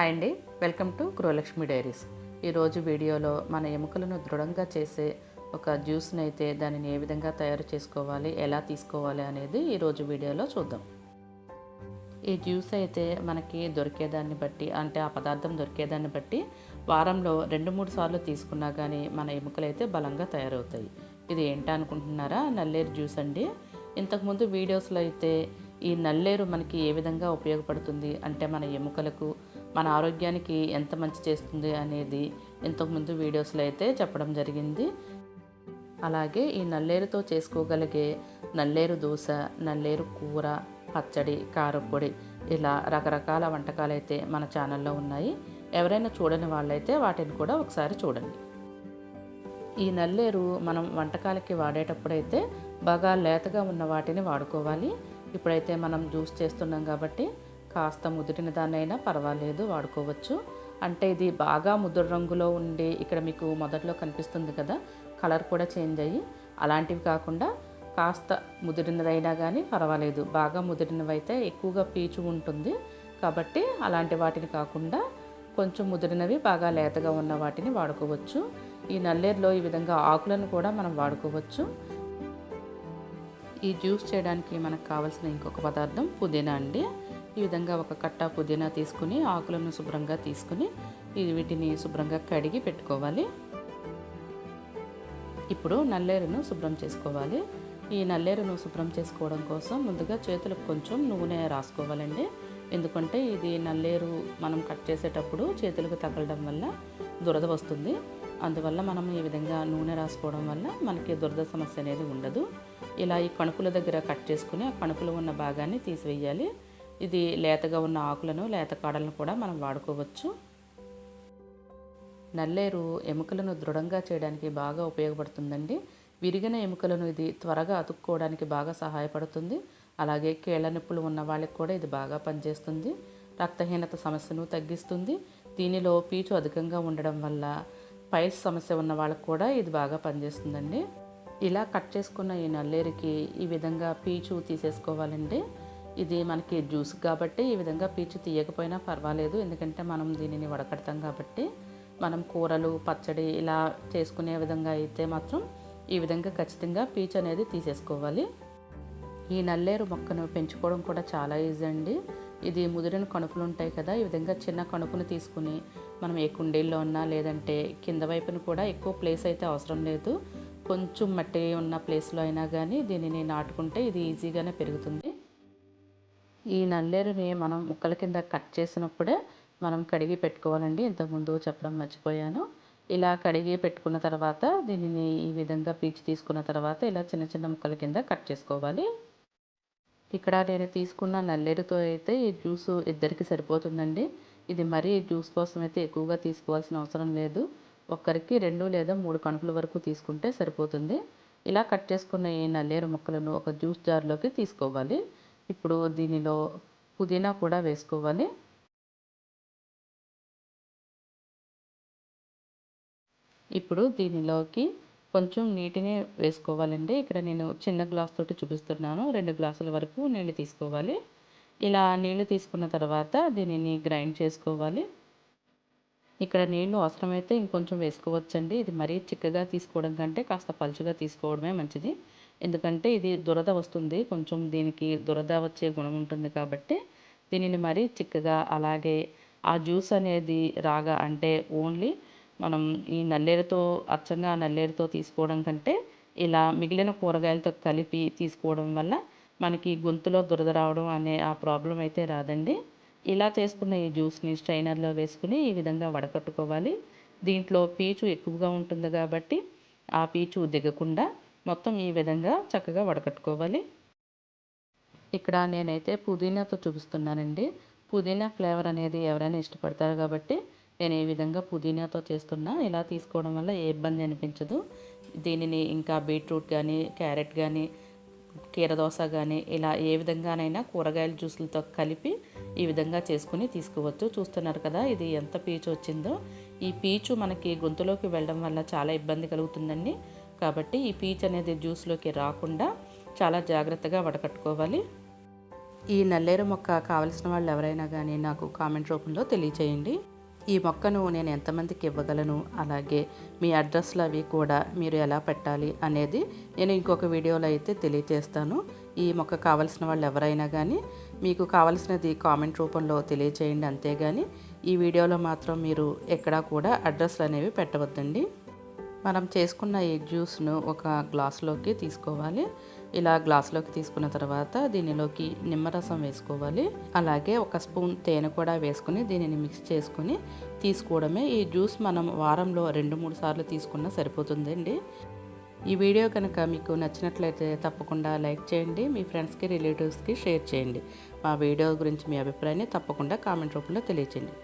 Hi అండి. Welcome to Grihalakshmi Diaries. ఈరోజు వీడియోలో మన ఎముకలను దృఢంగా చేసే ఒక జ్యూస్ని అయితే దానిని ఏ విధంగా తయారు చేసుకోవాలి ఎలా తీసుకోవాలి అనేది ఈరోజు వీడియోలో చూద్దాం. ఈ జ్యూస్ అయితే మనకి దొరికేదాన్ని బట్టి అంటే ఆ పదార్థం దొరికేదాన్ని బట్టి వారంలో రెండు మూడు సార్లు తీసుకున్నా కానీ మన ఎముకలు అయితే బలంగా తయారవుతాయి. ఇది ఏంటా అనుకుంటున్నారా? నల్లేరు జ్యూస్ అండి. ఇంతకుముందు వీడియోస్లో అయితే ఈ నల్లేరు మనకి ఏ విధంగా ఉపయోగపడుతుంది? అంటే మన ఎముకలకు మన ఆరోగ్యానికి ఎంత మంచి చేస్తుంది అనేది ఇంతకుముందు వీడియోస్లో అయితే చెప్పడం జరిగింది. అలాగే ఈ నల్లేరుతో చేసుకోగలిగే నల్లేరు దోశ నల్లేరు కూర పచ్చడి కారపొడి ఇలా రకరకాల వంటకాలు అయితే మన ఛానల్లో ఉన్నాయి. ఎవరైనా చూడని వాళ్ళైతే వాటిని కూడా ఒకసారి చూడండి. ఈ నల్లేరు మనం వంటకాలకి వాడేటప్పుడైతే బాగా లేతగా ఉన్న వాటిని వాడుకోవాలి. ఇప్పుడైతే మనం జ్యూస్ చేస్తున్నాం కాబట్టి కాస్త ముదిరిన దాన్నైనా పర్వాలేదు వాడుకోవచ్చు. అంటే ఇది బాగా ముదురు రంగులో ఉండి ఇక్కడ మీకు మొదట్లో కనిపిస్తుంది కదా కలర్ కూడా చేంజ్ అయ్యి. అలాంటివి కాకుండా కాస్త ముదిరినదైనా కానీ పర్వాలేదు. బాగా ముదిరినవైతే ఎక్కువగా పీచు ఉంటుంది. కాబట్టి అలాంటి వాటిని కాకుండా కొంచెం ముదిరినవి బాగా లేతగా ఉన్న వాటిని వాడుకోవచ్చు. ఈ నల్లేరులో ఈ విధంగా ఆకులను కూడా మనం వాడుకోవచ్చు. ఈ జ్యూస్ చేయడానికి మనకు కావాల్సిన ఇంకొక పదార్థం పుదీనా అండి. ఈ విధంగా ఒక కట్ట పుదీనా తీసుకుని ఆకులను శుభ్రంగా తీసుకుని వీటిని శుభ్రంగా కడిగి పెట్టుకోవాలి. ఇప్పుడు నల్లేరును శుభ్రం చేసుకోవాలి. ఈ నల్లేరును శుభ్రం చేసుకోవడం కోసం ముందుగా చేతులకు కొంచెం నూనె రాసుకోవాలండి. ఎందుకంటే ఇది నల్లేరు మనం కట్ చేసేటప్పుడు చేతులకు తగలడం వల్ల దురద వస్తుంది. అందువల్ల మనం ఈ విధంగా నూనె రాసుకోవడం వల్ల మనకి దురద సమస్య అనేది ఉండదు. ఇలా ఈ కణుకుల దగ్గర కట్ చేసుకుని ఆ కణుకులు ఉన్న భాగాన్ని తీసివేయాలి. ఇది లేతగా ఉన్న ఆకులను లేత కాడలను కూడా మనం వాడుకోవచ్చు. నల్లేరు ఎముకలను దృఢంగా చేయడానికి బాగా ఉపయోగపడుతుందండి. విరిగిన ఎముకలను ఇది త్వరగా అతుక్కోవడానికి బాగా సహాయపడుతుంది. అలాగే కీళ్ళ నొప్పులు ఉన్న వాళ్ళకి కూడా ఇది బాగా పనిచేస్తుంది. రక్తహీనత సమస్యను తగ్గిస్తుంది. దీనిలో పీచు అధికంగా ఉండడం వల్ల పైల్స్ సమస్య ఉన్న వాళ్ళకి కూడా ఇది బాగా పనిచేస్తుందండి. ఇలా కట్ చేసుకున్న ఈ నల్లేరికి ఈ విధంగా పీచు తీసేసుకోవాలండి. ఇది మనకి జ్యూస్ కాబట్టి ఈ విధంగా పీచు తీయకపోయినా పర్వాలేదు. ఎందుకంటే మనం దీనిని వడకడతాం కాబట్టి మనం కూరలు పచ్చడి ఇలా చేసుకునే విధంగా అయితే మాత్రం ఈ విధంగా ఖచ్చితంగా పీచు అనేది తీసేసుకోవాలి. ఈ నల్లేరు మొక్కను పెంచుకోవడం కూడా చాలా ఈజీ అండి. ఇది ముదిరిన కణుపులు ఉంటాయి కదా ఈ విధంగా చిన్న కణుపును తీసుకుని మనం ఏ కుండీల్లో ఉన్నా లేదంటే కింద వైపున కూడా ఎక్కువ ప్లేస్ అయితే అవసరం లేదు. కొంచెం మట్టి ఉన్న ప్లేస్లో అయినా కానీ దీనిని నాటుకుంటే ఇది ఈజీగానే పెరుగుతుంది. ఈ నల్లేరుని మనం ముక్కల కింద కట్ చేసినప్పుడే మనం కడిగి పెట్టుకోవాలండి. ఇంతకుముందు చెప్పడం మర్చిపోయాను. ఇలా కడిగి పెట్టుకున్న తర్వాత దీనిని ఈ విధంగా పీచి తీసుకున్న తర్వాత ఇలా చిన్న చిన్న ముక్కల కింద కట్ చేసుకోవాలి. ఇక్కడ నేను తీసుకున్న నల్లేరుతో అయితే ఈ జ్యూస్ ఇద్దరికి సరిపోతుందండి. ఇది మరీ జ్యూస్ కోసం అయితే ఎక్కువగా తీసుకోవాల్సిన అవసరం లేదు. ఒక్కరికి రెండు లేదా మూడు కణుపుల వరకు తీసుకుంటే సరిపోతుంది. ఇలా కట్ చేసుకున్న ఈ నల్లేరు ముక్కలను ఒక జ్యూస్ జార్లోకి తీసుకోవాలి. ఇప్పుడు దీనిలో పుదీనా కూడా వేసుకోవాలి. ఇప్పుడు దీనిలోకి కొంచెం నీటిని వేసుకోవాలండి. ఇక్కడ నేను చిన్న గ్లాస్ తోటి చూపిస్తున్నాను. రెండు గ్లాసుల వరకు నీళ్ళు తీసుకోవాలి. ఇలా నీళ్ళు తీసుకున్న తర్వాత దీనిని గ్రైండ్ చేసుకోవాలి. ఇక్కడ నీళ్ళు అవసరమైతే ఇంకొంచెం వేసుకోవచ్చండి. ఇది మరీ చిక్కగా తీసుకోవడం కంటే కాస్త పలుచగా తీసుకోవడమే మంచిది. ఎందుకంటే ఇది దురద వస్తుంది. కొంచెం దీనికి దురద వచ్చే గుణం ఉంటుంది కాబట్టి దీనిని మరీ చిక్కగా అలాగే ఆ జ్యూస్ అనేది రాగా అంటే ఓన్లీ మనం ఈ నల్లేరుతో అచ్చంగా నల్లేరుతో తీసుకోవడం కంటే ఇలా మిగిలిన కూరగాయలతో కలిపి తీసుకోవడం వల్ల మనకి గొంతులో దురద రావడం అనే ఆ ప్రాబ్లం అయితే రాదండి. ఇలా చేసుకున్న ఈ జ్యూస్ని స్ట్రైనర్లో వేసుకుని ఈ విధంగా వడకట్టుకోవాలి. దీంట్లో పీచు ఎక్కువగా ఉంటుంది కాబట్టి ఆ పీచు దిగకుండా మొత్తం ఈ విధంగా చక్కగా వడకట్టుకోవాలి. ఇక్కడ నేనైతే పుదీనాతో చూపిస్తున్నానండి. పుదీనా ఫ్లేవర్ అనేది ఎవరైనా ఇష్టపడతారు కాబట్టి నేను ఈ విధంగా పుదీనాతో చేస్తున్నా. ఇలా తీసుకోవడం వల్ల ఏ ఇబ్బంది అనిపించదు. దీనిని ఇంకా బీట్రూట్ కానీ క్యారెట్ కానీ కీరదోస కానీ ఇలా ఏ విధంగానైనా కూరగాయల జ్యూసులతో కలిపి ఈ విధంగా చేసుకుని తీసుకోవచ్చు. చూస్తున్నారు కదా ఇది ఎంత పీచు వచ్చిందో. ఈ పీచు మనకి గొంతులోకి వెళ్ళడం వల్ల చాలా ఇబ్బంది కలుగుతుందండి. కాబట్టి ఈ పీచ్ అనేది జ్యూస్లోకి రాకుండా చాలా జాగ్రత్తగా వడకట్టుకోవాలి. ఈ నల్లేరు మొక్క కావలసిన వాళ్ళు ఎవరైనా కానీ నాకు కామెంట్ రూపంలో తెలియచేయండి. ఈ మొక్కను నేను ఎంతమందికి ఇవ్వగలను? అలాగే మీ అడ్రస్లు అవి కూడా మీరు ఎలా పెట్టాలి అనేది నేను ఇంకొక వీడియోలో అయితే తెలియజేస్తాను ఈ మొక్క కావలసిన వాళ్ళు ఎవరైనా కానీ మీకు కావలసినది కామెంట్ రూపంలో తెలియచేయండి అంతేగాని ఈ వీడియోలో మాత్రం మీరు ఎక్కడా కూడా అడ్రస్లు అనేవి పెట్టవద్దండి. మనం చేసుకున్న ఈ జ్యూస్ను ఒక గ్లాస్లోకి తీసుకోవాలి. ఇలా గ్లాస్లోకి తీసుకున్న తర్వాత దీనిలోకి నిమ్మరసం వేసుకోవాలి. అలాగే ఒక స్పూన్ తేనె కూడా వేసుకుని దీనిని మిక్స్ చేసుకుని తీసుకోవడమే. ఈ జ్యూస్ మనం వారంలో రెండు మూడు సార్లు తీసుకున్నా సరిపోతుందండి. ఈ వీడియో కనుక మీకు నచ్చినట్లయితే తప్పకుండా లైక్ చేయండి. మీ ఫ్రెండ్స్కి రిలేటివ్స్కి షేర్ చేయండి. మా వీడియో గురించి మీ అభిప్రాయాన్ని తప్పకుండా కామెంట్ రూపంలో తెలియచేయండి.